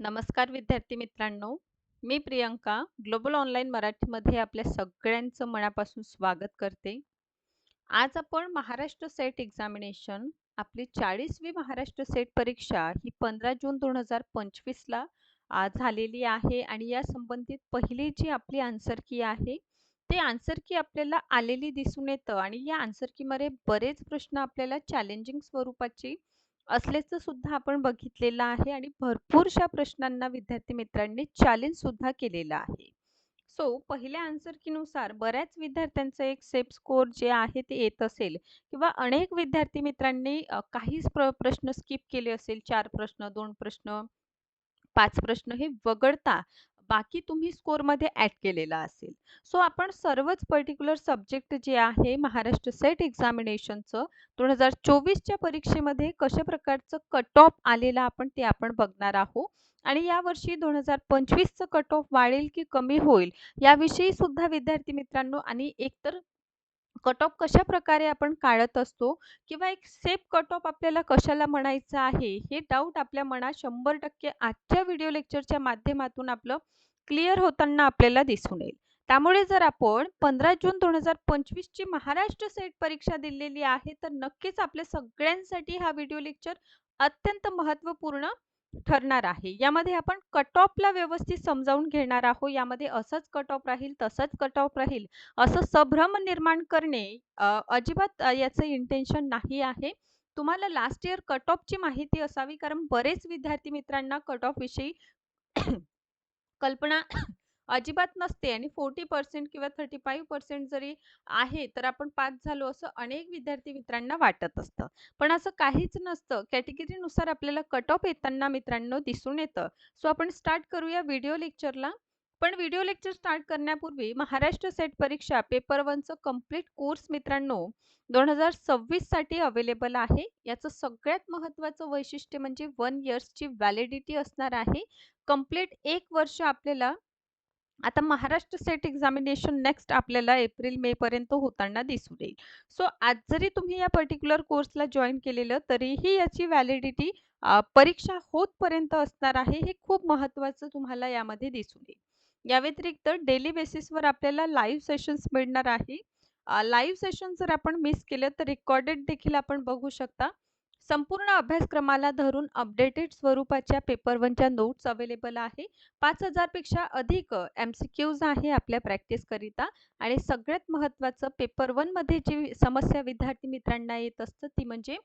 नमस्कार विद्यार्थी मित्रांनो. मी प्रियंका ग्लोबल ऑनलाईन मराठीमध्ये आपल्या सगळ्यांचं मनापासून स्वागत करते. आज आपण महाराष्ट्र सेट एक्झामिनेशन आपली 40वी महाराष्ट्र सेट परीक्षा ही 15 जून दोन हजार पंचवीसला झालेली आहे आणि या संबंधित पहिली जी आपली आन्सर की आहे, ते आन्सर की आपल्याला आलेली दिसून येतं आणि या आन्सर कीमध्ये बरेच प्रश्न आपल्याला चॅलेंजिंग स्वरूपाची असल्याचं सुद्धा आपण बघितलेलं आहे आणि भरपूरशा प्रश्नांना विद्यार्थी मित्रांनी चॅलेंज सुद्धा केलेलं आहे. सो पहिल्या आन्सर कीनुसार बऱ्याच विद्यार्थ्यांचं एक सेफ स्कोर जे आहे ते येत असेल किंवा अनेक विद्यार्थी मित्रांनी काहीच प्र प्रश्न स्किप केले असेल. चार प्रश्न, दोन प्रश्न, पाच प्रश्न हे वगळता बाकी तुम्ही स्कोरमध्ये ॲड केलेला असेल. सो आपण सर्वच पर्टिक्युलर सब्जेक्ट जे आहे महाराष्ट्र सेट एक्झामिनेशनचं 2024 च्या परीक्षेमध्ये कशा प्रकारचं कट ऑफ आलेलं आपण ते आपण बघणार आहोत आणि यावर्षी 2025 चं कट ऑफ वाढेल की कमी होईल याविषयी सुद्धा विद्यार्थी मित्रांनो आणि एकतर कट ऑफ कशाप्रकारे आपण काढत असतो किंवा एक सेफ कट ऑफ आपल्याला कशाला म्हणायचं आहे, हे डाऊट आपल्या मनात 100% आजच्या व्हिडिओ लेक्चरच्या माध्यमातून आपलं क्लिअर होताना आपल्याला दिसून येईल. त्यामुळे जर आपण 15 जून दोन हजार पंचवीसची महाराष्ट्र सेट परीक्षा दिलेली आहे, तर नक्कीच आपल्या सगळ्यांसाठी हा व्हिडिओ लेक्चर अत्यंत महत्त्वपूर्ण ठरणार आहे. यामध्ये आपण कट ऑफला व्यवस्थित समजावून घेणार आहोत. यामध्ये असंच कट ऑफ राहील, तसंच कट ऑफ राहील, असं संभ्रम निर्माण करणे अजिबात याचं इंटेन्शन नाही आहे. तुम्हाला लास्ट इयर कट ऑफची माहिती असावी कारण बरेच विद्यार्थी मित्रांना कट ऑफ विषयी कल्पना अजिबात नसते आणि 40% किंवा 35% जरी आहे, तर आपण पास झालो असं अनेक विद्यार्थी मित्रांना वाटत असतं. पण असं काहीच नसतं. कॅटेगरीनुसार आपल्याला कट ऑफ येताना मित्रांनो दिसून येतं. सो आपण स्टार्ट करूया व्हिडिओ लेक्चरला. पण व्हिडिओ लेक्चर स्टार्ट करण्यापूर्वी महाराष्ट्र सेट परीक्षा पेपर 1 चं कंप्लीट कोर्स मित्रांनो दोन हजार सव्वीससाठी अवेलेबल आहे. याचं सगळ्यात महत्त्वाचं वैशिष्ट्य म्हणजे वन इयर्सची व्हॅलिडिटी असणार आहे. कंप्लीट एक वर्ष आपल्याला आता महाराष्ट्र सेट एक्झामिनेशन नेक्स्ट आपल्याला एप्रिल-मे पर्यंत होताना दिसून येईल. सो आज जरी तुम्ही या पर्टिक्युलर कोर्सला जॉईन केलेलं, तरीही याची व्हॅलिडिटी परीक्षा होतपर्यंत असणार आहे. हे खूप महत्त्वाचं तुम्हाला यामध्ये दिसून येईल. या व्यतिरिक्त डेली बेसिसवर आपल्याला लाईव्ह सेशन्स मिळणार आहे. लाईव्ह सेशन जर आपण मिस केलं, तर रेकॉर्डेड देखील आपण बघू शकता. संपूर्ण अभ्यासक्रमाला धरून अपडेटेड स्वरूपाच्या पेपर वनच्या नोट्स अवेलेबल आहे. 5000 पेक्षा अधिक एम-सी-क्यूज आहे आपल्या प्रॅक्टिसकरिता आणि सगळ्यात महत्त्वाचं पेपर 1 मध्ये जी समस्या विद्यार्थी मित्रांना येत असतं, ती म्हणजे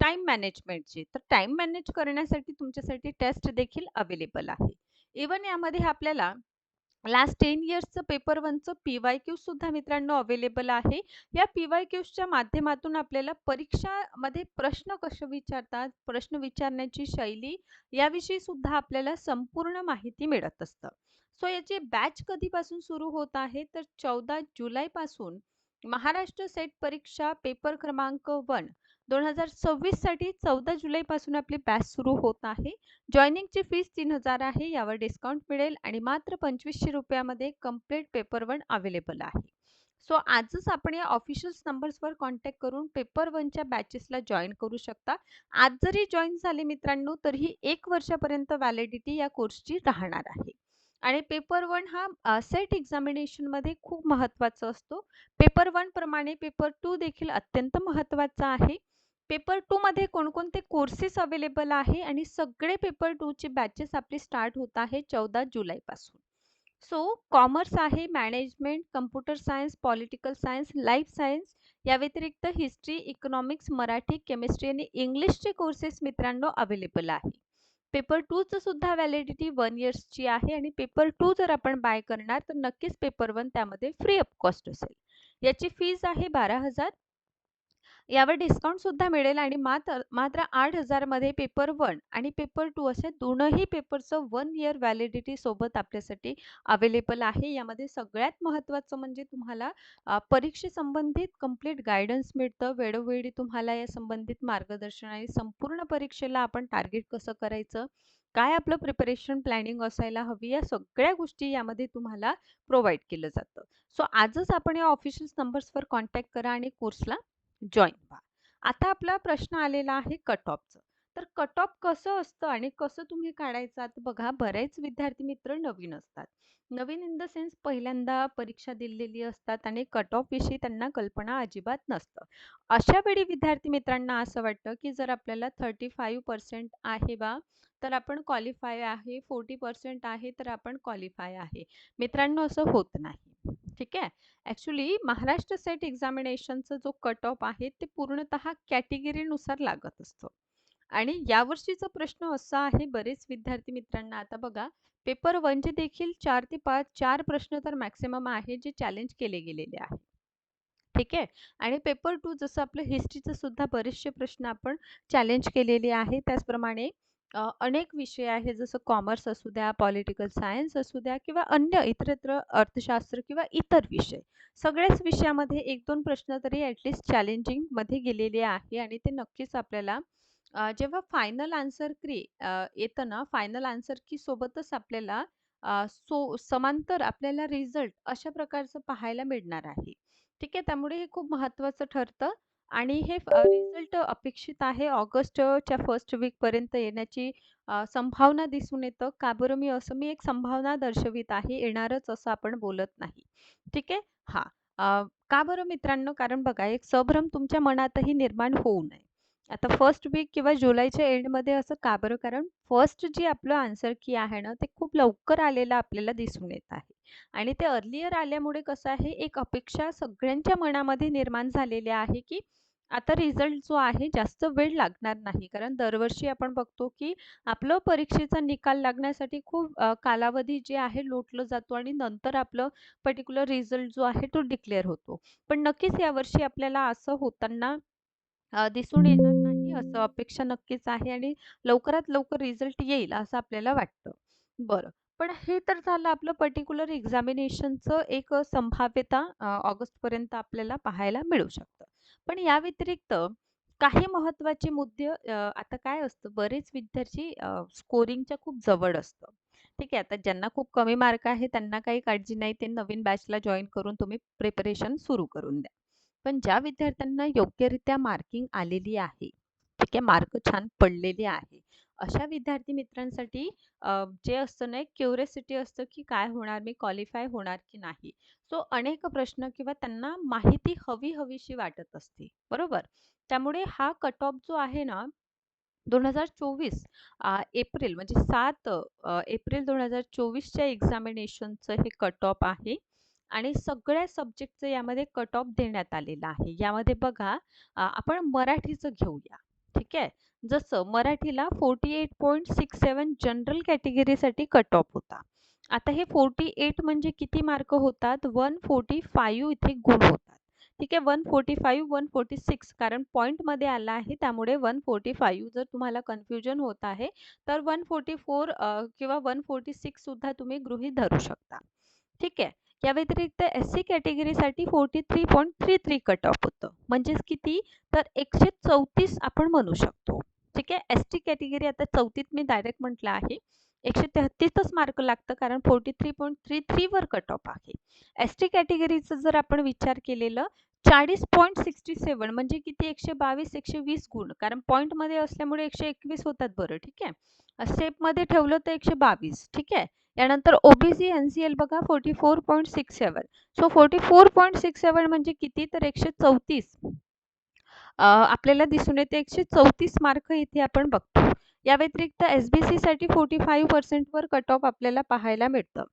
टाईम मॅनेजमेंटची. तर टाईम मॅनेज करण्यासाठी तुमच्यासाठी टेस्ट देखील अवेलेबल आहे. इव्हन यामध्ये आपल्याला लास्ट टेन इयर्सचं पेपर वनचं पी वाय क्यूजसुद्धा मित्रांनो अवेलेबल आहे. या पी-वाय-क्यूजच्या माध्यमातून आपल्याला परीक्षामध्ये प्रश्न कसे विचारतात, प्रश्न विचारण्याची शैली याविषयी सुद्धा आपल्याला संपूर्ण माहिती मिळत असतं. सो याची बॅच कधीपासून सुरू होत आहे, तर 14 जुलैपासून महाराष्ट्र सेट परीक्षा पेपर क्रमांक वन दोन हजार सव्वीससाठी चौदा जुलैपासून आपली बॅच सुरू होत आहे. जॉईनिंगची फीस 3000 आहे. यावर डिस्काउंट मिळेल आणि मात्र पंचवीसशे रुपयामध्ये कंप्लीट पेपर वन अवेलेबल आहे. सो आजच आपण या ऑफिशियल नंबर्सवर कॉन्टॅक्ट करून पेपर वनच्या बॅचेसला जॉईन करू शकता. आज जरी जॉईन झाले मित्रांनो, तरीही एक वर्षापर्यंत व्हॅलिडिटी या कोर्सची राहणार आहे. आणि पेपर वन हा सेट एक्झामिनेशनमध्ये खूप महत्त्वाचा असतो. पेपर 1 प्रमाणे पेपर टू देखील अत्यंत महत्त्वाचा आहे. पेपर टूमध्ये कोणकोणते कोर्सेस अवेलेबल आहे आणि सगळे पेपर टूचे बॅचेस आपली स्टार्ट होत आहे 14 जुलैपासून. सो कॉमर्स आहे, management, computer science, political science, life science या व्यतिरिक्त हिस्ट्री, इकॉनॉमिक्स, मराठी, केमिस्ट्री आणि इंग्लिशचे कोर्सेस मित्रांनो अवेलेबल आहे. पेपर टूचं सुद्धा व्हॅलिडिटी वन इयर्सची आहे आणि पेपर टू जर आपण बाय करणार, तर नक्कीच पेपर वन त्यामध्ये फ्री ऑफ कॉस्ट असेल. याची फीज आहे बारा हजार यावर डिस्काउंट सुद्धा मिळेल आणि मात्र मात्र आठ हजारमध्ये पेपर वन आणि पेपर टू असे दोनही पेपरचं वन इयर व्हॅलिडिटी सोबत आपल्यासाठी अवेलेबल आहे. यामध्ये सगळ्यात महत्त्वाचं म्हणजे तुम्हाला परीक्षेसंबंधित कंप्लीट गायडन्स मिळतं. वेळोवेळी तुम्हाला या संबंधित मार्गदर्शन आणि संपूर्ण परीक्षेला आपण टार्गेट कसं करायचं, काय आपलं प्रिपरेशन प्लॅनिंग असायला हवी, या सगळ्या गोष्टी यामध्ये तुम्हाला प्रोव्हाइड केलं जातं. सो आजच आपण या ऑफिशियल नंबर्सवर कॉन्टॅक्ट करा आणि कोर्सला जॉईन व्हा. आता आपला प्रश्न आलेला आहे कट ऑफचं. तर कट ऑफ कसं असतं आणि कसं तुम्ही काढायचं? बघा बरेच विद्यार्थी मित्र नवीन असतात. नवीन इन द सेन्स पहिल्यांदा परीक्षा दिलेली असतात आणि कट ऑफ विषयी त्यांना कल्पना अजिबात नसतं. अशा वेळी विद्यार्थी मित्रांना असं वाटतं, की जर आपल्याला 35% आहे बा, तर आपण क्वालिफाय आहे. 40% आहे, तर आपण क्वालिफाय आहे. मित्रांनो असं होत नाही. ठीक आहे. ॲक्च्युली महाराष्ट्र सेट एक्झामिनेशनचा जो कट ऑफ आहे, ते पूर्णतः कॅटेगरीनुसार लागत असतो आणि यावर्षीचा प्रश्न असा आहे बरेच विद्यार्थी मित्रांना आता बघा पेपर वनचे देखील चार ते 5 4 प्रश्न तर मॅक्सिमम आहे जे चॅलेंज केले गेलेले आहे. ठीक आहे. आणि पेपर टू जसं आपलं हिस्ट्रीचं सुद्धा बरेचसे प्रश्न आपण चॅलेंज केलेले आहे. त्याचप्रमाणे अनेक विषय आहेत जसं कॉमर्स असू द्या, पॉलिटिकल सायन्स असू द्या किंवा अन्य इतरत्र अर्थशास्त्र किंवा इतर विषय. सगळ्याच विषयामध्ये 1-2 प्रश्न तरी ॲटलीस्ट चॅलेंजिंगमध्ये गेलेले आहे आणि ते नक्कीच आपल्याला अ, जेव्हा फायनल आन्सर क्री अ, येतं ना, फायनल आन्सर की सोबतच आपल्याला अ, सो समांतर आपल्याला रिझल्ट अशा प्रकारचं पाहायला मिळणार आहे. ठीक आहे. त्यामुळे हे खूप महत्त्वाचं ठरतं आणि हे रिझल्ट अपेक्षित आहे ऑगस्टच्या फर्स्ट वीकपर्यंत येण्याची संभावना दिसून येतं. का बरं मी असं मी एक संभावना दर्शवित आहे, येणारच असं आपण बोलत नाही. ठीक आहे? हां. का बरं मित्रांनो? कारण बघा एक संभ्रम तुमच्या मनातही निर्माण होऊ नये. आता फर्स्ट वीक किंवा जुलैच्या एंडमध्ये असं का बरं? कारण फर्स्ट जी आपलं आन्सर की आहे ना, ते खूप लवकर आलेलं आपल्याला दिसून येत आहे. आणि ते अर्लियर आल्यामुळे कसं आहे, एक अपेक्षा सगळ्यांच्या मनामध्ये निर्माण झालेली आहे, की आता रिझल्ट जो आहे जास्त वेळ लागणार नाही. कारण दरवर्षी आपण बघतो, की आपलं परीक्षेचा निकाल लागण्यासाठी खूप कालावधी जे आहे लोटलं जातो आणि नंतर आपलं पर्टिक्युलर रिझल्ट जो आहे तो डिक्लेअर होतो. पण नक्कीच यावर्षी आपल्याला असं होताना अ, दिसून येणार नाही असं अपेक्षा नक्कीच आहे आणि लवकरात लवकर रिझल्ट येईल असं आपल्याला वाटतं. बरं. पण हे तर झालं आपलं पर्टिक्युलर एक्झामिनेशनचं एक अ, संभाव्यता अ, ऑगस्टपर्यंत आपल्याला पाहायला मिळू शकतं. पण या व्यतिरिक्त काही महत्त्वाचे मुद्दे अ, आता काय असतं बरेच विद्यार्थी अ, स्कोरिंगच्या खूप जवळ असतं. ठीक आहे. आता ज्यांना खूप कमी मार्क आहे त्यांना काही काळजी नाही. ते नवीन बॅचला जॉइन करून तुम्ही प्रिपरेशन सुरू करून द्या. पण ज्या विद्यार्थ्यांना योग्यरित्या मार्किंग आलेली आहे, ठीक आहे, मार्क छान पडलेले आहे. अशा विद्यार्थी मित्रांसाठी जे असतं ना, एक क्युरिसिटी असतं, की काय होणार? मी क्वालिफाय होणार की नाही? सो अनेक प्रश्न किंवा त्यांना माहिती हवी-हवीशी वाटत असते, बरोबर? त्यामुळे हा कट ऑफ जो आहे ना, दोन हजार चोवीस एप्रिल म्हणजे सात एप्रिल दोन हजार चोवीसच्या एक्झामिनेशनचं हे कट ऑफ आहे आणि सगळ्या सब्जेक्टचं यामध्ये कट ऑफ देण्यात आलेलं आहे. यामध्ये बघा आपण मराठीचं घेऊया. ठीक आहे. जसं मराठीला 48.67 जनरल कॅटेगरीसाठी कट ऑफ होता. आता हे 48 म्हणजे किती मार्क होतात? 145 इथे गुण होतात. ठीक आहे. 145, 146 कारण पॉईंटमध्ये आला आहे त्यामुळे 145 जर तुम्हाला कन्फ्युजन होत आहे, तर वन फोर्टी फोर किंवा 146 सुद्धा तुम्ही गृहीत धरू शकता. ठीक आहे. या व्यतिरिक्त S C कॅटेगरीसाठी forty three point three three cut off होतं. म्हणजेच किती? तर एकशे चौतीस आपण म्हणू शकतो. ठीक आहे? एस टी कॅटेगरी आता चौथीत मी डायरेक्ट म्हटलं आहे. एकशे तेहत्तीसच मार्क लागतं कारण फोर्टी थ्री पॉईंट थ्री थ्रीवर कट ऑफ आहे. एस टी कॅटेगरीचं जर आपण विचार केलेलं चाळीस पॉईंट सिक्स्टी सेवन म्हणजे किती? एकशे बावीस एकशे वीस गुण. कारण पॉईंटमध्ये असल्यामुळे एकशे एकवीस होतात बरं. ठीक आहे? स्टेपमध्ये ठेवलं तर एकशे बावीस. ठीक आहे? यानंतर O B C N C L बघा forty four point six seven so forty four point six seven म्हणजे किती? तर एकशे चौतीस. आपल्याला दिसून येते एकशे चौतीस मार्क इथे आपण बघतो. या व्यतिरिक्त एस बी सीसाठी फोर्टी फाईव्ह पर्सेंटवर कट ऑफ आपल्याला पाहायला मिळतं.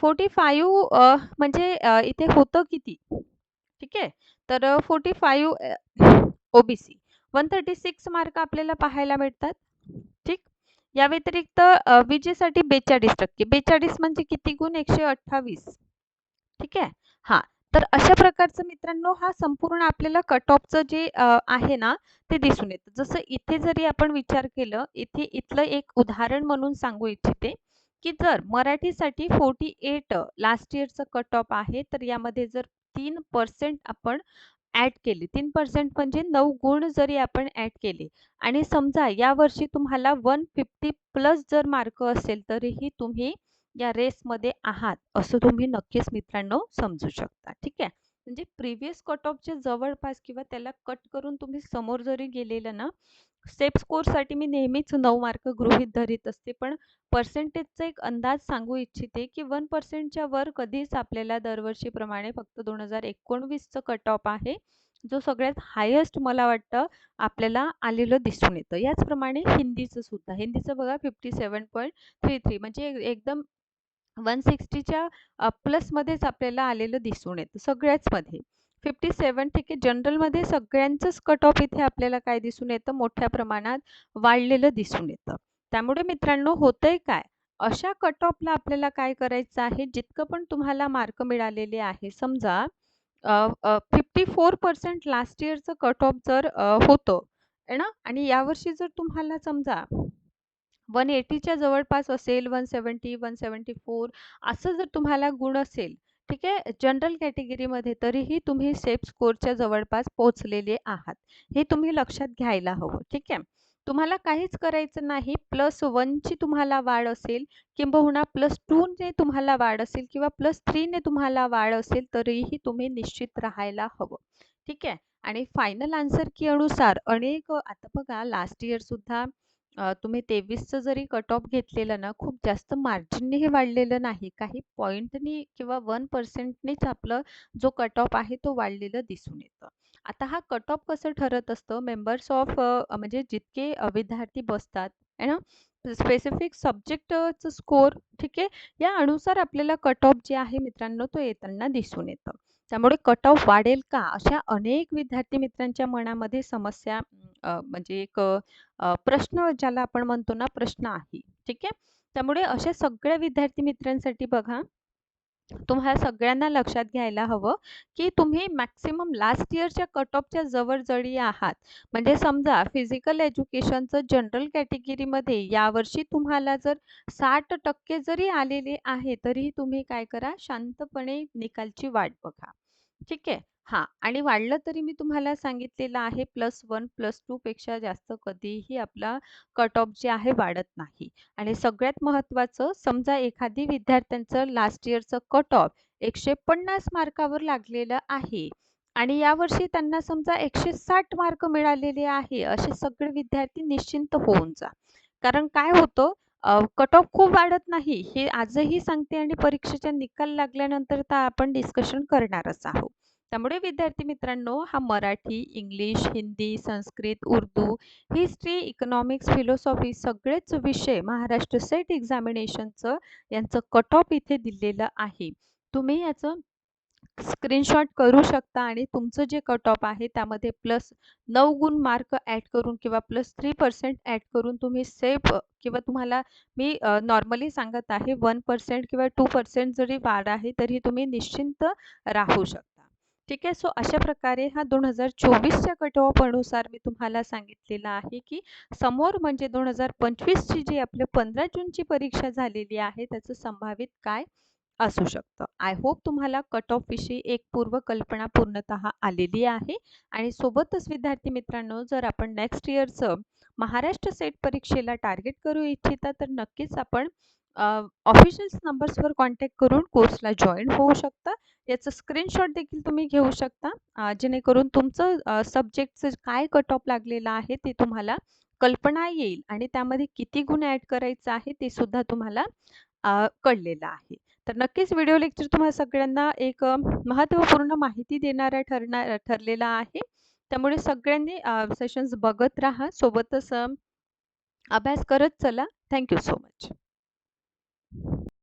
फोर्टी फाईव्ह म्हणजे इथे होतं किती? ठीक आहे? तर forty five O B C one thirty six mark आपल्याला पाहायला मिळतात. या व्यतिरिक्त विजेसाठी 42% 42 म्हणजे किती गुण? 128 ठीक आहे. हा तर अशा प्रकारचं मित्रांनो हा संपूर्ण आपल्याला कट ऑफचं जे आहे ना, ते दिसून येतं. जसं इथे जरी आपण विचार केलं, इथे इथलं एक उदाहरण म्हणून सांगू इच्छिते, की जर मराठीसाठी 48 लास्ट इयरचं कट ऑफ आहे, तर यामध्ये जर तीन पर्सेंट आपण ॲड केले तीन पर्सेंट म्हणजे नऊ गुण जरी आपण ॲड केले आणि समजा यावर्षी तुम्हाला 150 प्लस जर मार्क असेल, तरीही तुम्ही या रेसमध्ये आहात, असं तुम्ही नक्कीच मित्रांनो समजू शकता. ठीक आहे. म्हणजे प्रिव्हियस कट ऑफच्या जवळपास किंवा त्याला कट करून तुम्ही समोर जरी गेलेलं ना स्टेप स्कोरसाठी मी नेहमीच नऊ मार्क गृहीत धरीत असते. पण पर्सेंटेजचा एक अंदाज सांगू इच्छिते की वन पर्सेंटच्या वर कधीच आपल्याला दरवर्षीप्रमाणे फक्त दोन हजार एकोणवीसचं कट ऑफ आहे जो सगळ्यात हायेस्ट मला वाटतं आपल्याला आलेलं दिसून येतं. याचप्रमाणे हिंदीचं सुद्धा. हिंदीचं बघा fifty seven point three three म्हणजे एकदम वन सिक्स्टीच्या प्लसमध्येच आपल्याला आलेलं दिसून येतं सगळ्याचमध्ये फिफ्टी सेवन ठीक आहे जनरलमध्ये सगळ्यांचंच कट ऑफ इथे आपल्याला काय दिसून येतं? मोठ्या प्रमाणात वाढलेलं दिसून येतं. त्यामुळे मित्रांनो होतंय काय? अशा कट ऑफला आपल्याला काय करायचं आहे? जितकं पण तुम्हाला मार्क मिळालेले आहे समजा फिफ्टी फोर पर्सेंट लास्ट इयरचं कट ऑफ जर होतं ना? आणि यावर्षी जर तुम्हाला समजा वन एटीच्या जवळपास असेल one seventy one seventy four असं जर तुम्हाला गुण असेल ठीक आहे? जनरल कॅटेगरीमध्ये तरीही तुम्ही सेफ स्कोरच्या जवळपास पोहोचलेले आहात. हे तुम्ही लक्षात घ्यायला हवं ठीक आहे? तुम्हाला काहीच करायचं नाही प्लस वनची तुम्हाला वाढ असेल किंबहुना प्लस टूने तुम्हाला वाढ असेल किंवा प्लस थ्रीने तुम्हाला वाढ असेल तरीही तुम्ही निश्चित राहायला हवं ठीक आहे? आणि फायनल आन्सर की अनुसार अनेक आता बघा लास्ट इयरसुद्धा तुम्ही तेवीसचं जरी कट ऑफ घेतलेलं ना खूप जास्त मार्जिनने हे वाढलेलं नाही. काही पॉईंटनी किंवा वन पर्सेंटनीच आपलं जो कट ऑफ आहे तो वाढलेलं दिसून येतं. आता हा कट ऑफ कसं ठरत असतं? मेंबर्स ऑफ म्हणजे जितके विद्यार्थी बसतात है ना? स्पेसिफिक सब्जेक्टचं स्कोर ठीक आहे? या अनुसार आपल्याला कट ऑफ जे आहे मित्रांनो तो येताना दिसून येतं. त्यामुळे कट ऑफ वाढेल का? अशा अनेक विद्यार्थी मित्रांच्या मनामध्ये समस्या म्हणजे एक प्रश्न ज्याला आपण म्हणतो ना प्रश्न आहे. ठीक आहे? त्यामुळे अशा सगळ्या विद्यार्थी मित्रांसाठी बघा तुम्हाला सगळ्यांना लक्षात घ्यायला हवं की तुम्ही मॅक्सिमम लास्ट इयरच्या कट ऑफच्या जवळ आहात. म्हणजे समजा फिजिकल एज्युकेशनचं जनरल कॅटेगरीमध्ये यावर्षी तुम्हाला जर साठ टक्के जरी आलेले आहे तरीही तुम्ही काय करा शांतपणे निकालची वाट बघा. ठीक आहे? हां आणि वाढलं तरी मी तुम्हाला सांगितलेलं आहे प्लस वन प्लस टू पेक्षा जास्त कधीही आपला कट ऑफ जे आहे वाढत नाही. आणि सगळ्यात महत्त्वाचं समजा एखादी विद्यार्थ्यांचं लास्ट इयरचं कट ऑफ एकशे पन्नास मार्कावर लागलेलं आहे आणि यावर्षी त्यांना समजा एकशे साठ मार्क मिळालेले आहे असे सगळे विद्यार्थी निश्चिंत होऊन जा. कारण काय होतं कट ऑफ खूप वाढत नाही हे आजही सांगते आणि परीक्षेचा निकाल लागल्यानंतर तर आपण डिस्कशन करणारच आहोत. त्यामुळे विद्यार्थी मित्रांनो हा Marathi English Hindi Sanskrit Urdu history economics philosophy सगळेच विषय महाराष्ट्र सेट एक्झामिनेशनचं यांचं कट ऑफ इथे दिलेलं आहे. तुम्ही याचं स्क्रीनशॉट करू शकता आणि तुमचं जे कट ऑफ आहे त्यामध्ये प्लस नऊ गुण मार्क ॲड करून किंवा प्लस थ्री पर्सेंट ॲड करून तुम्ही सेफ किंवा तुम्हाला मी नॉर्मली सांगत आहे वन पर्सेंट किंवा टू पर्सेंट जरी वाढ आहे तरी तुम्ही निश्चिंत राहू शकता. ठीक आहे. सो अशा प्रकारे हा दोन हजार चोवीसच्या कट ऑफ अनुसार मी तुम्हाला सांगितलेलं आहे की समोर म्हणजे दोन हजार पंचवीसची जी आपल्या पंधरा जूनची परीक्षा झालेली आहे त्याचं संभावित काय असू शकतं. आय होप तुम्हाला कट ऑफ विषयी एक पूर्व कल्पना आलेली आहे. आणि सोबतच विद्यार्थी मित्रांनो जर आपण नेक्स्ट इयरचं महाराष्ट्र सेट परीक्षेला टार्गेट करू इच्छिता तर नक्कीच आपण ऑफिशियल नंबर्सवर कॉन्टॅक्ट करून कोर्सला जॉईन होऊ शकता. याचं स्क्रीनशॉट देखील तुम्ही घेऊ शकता. जेणेकरून तुमचं सब्जेक्टचं काय कट ऑफ लागलेलं आहे ते तुम्हाला कल्पना येईल आणि त्यामध्ये किती गुण ॲड करायचं आहे ते सुद्धा तुम्हाला कळलेलं आहे. तर नक्कीच व्हिडिओ लेक्चर तुम्हाला सगळ्यांना एक महत्त्वपूर्ण माहिती देणारा ठरणार ठरलेला आहे. त्यामुळे सगळ्यांनी सेशन्स बघत राहा. सोबतच अभ्यास करत चला. Thank you so much Thank you.